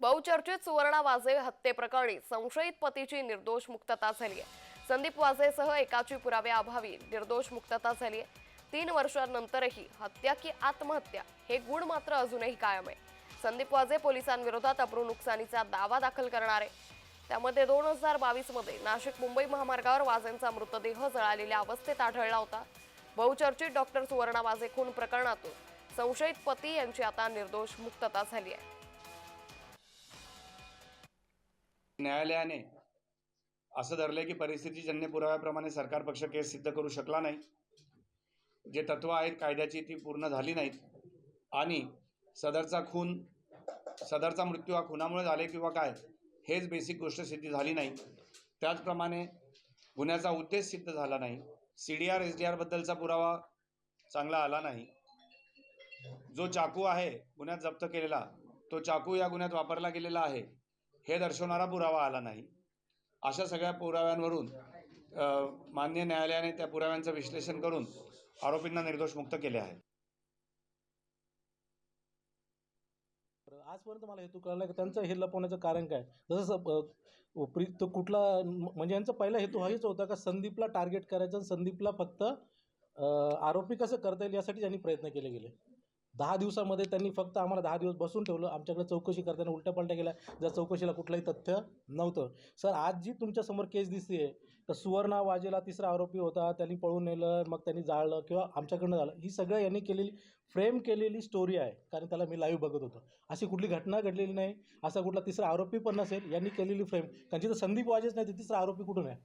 बहुचर्चित सुवर्णा वाझे हत्येप्रकरणी संशयित पतीची निर्दोष मुक्तता झाली आहे संदीप वाझेसह एकाची पुराव्याअभावी निर्दोष मुक्तता झाली आहे तीन वर्षांनंतरही हत्या की आत्महत्या हे गुण मात्र अजूनही कायम आहे. संदीप वाझे पोलिसांविरोधात अब्रू नुकसानीचा दावा दाखल करणार आहे. त्यामध्ये दोन हजार बावीसमध्ये नाशिक मुंबई महामार्गावर वाझेंचा मृतदेह जळालेल्या अवस्थेत आढळला होता. बहुचर्चित डॉक्टर सुवर्णा वाझे खून प्रकरणातून संशयित पती यांची आता निर्दोष मुक्तता झाली आहे न्यायालयाने असं धरलंय की परिस्थितीजन्य पुराव्याप्रमाणे सरकार पक्ष केस सिद्ध करू शकला नाही. जे तत्व आहेत कायद्याची ती पूर्ण झाली नाहीत. आणि सदरचा खून सदरचा मृत्यू हा खुनामुळे झाले किंवा काय हेच बेसिक गोष्ट सिद्धी झाली नाही. त्याचप्रमाणे गुन्ह्याचा उद्देश सिद्ध झाला नाही. C D R S D आरबद्दलचा पुरावा चांगला आला नाही. जो चाकू आहे गुन्ह्यात जप्त केलेला तो चाकू या गुन्ह्यात वापरला गेलेला आहे. हे दर्शवणारा पुरावा आला नाही. अशा सगळ्या पुराव्यांवरून मान्य न्यायालयाने त्या पुराव्यांचं विश्लेषण करून आरोपींना निर्दोष मुक्त केले आहे. आजपर्यंत मला हेतू कळला की? त्यांचं हे लपवण्याचं कारण काय? जसं प्री तो कुठला म्हणजे यांचा पहिला हेतू हाच होता का संदीपला टार्गेट करायचं संदीपला फक्त आरोपी कसं करता येईल यासाठी त्यांनी प्रयत्न केले गेले. दहा दिवसामध्ये त्यांनी फक्त आम्हाला दहा दिवस बसून ठेवलं. आमच्याकडे चौकशी करताना उलट्यापलट्या केल्या. ज्या चौकशीला कुठलंही तथ्य नव्हतं. सर आज जी तुमच्यासमोर केस दिसते तर सुवर्णा वाजेला तिसरा आरोपी होता. त्यांनी पळून नेलं मग त्यांनी जाळलं किंवा आमच्याकडनं झालं. ही सगळं यांनी केलेली फ्रेम केलेली स्टोरी आहे. कारण त्याला मी लाईव्ह बघत होतो. अशी कुठली घटना घडलेली नाही. असा कुठला तिसरा आरोपी पण नसेल यांनी केलेली फ्रेम कारण जिथं संदीप वाजेच नाही तर तिसरा आरोपी कुठून आहे?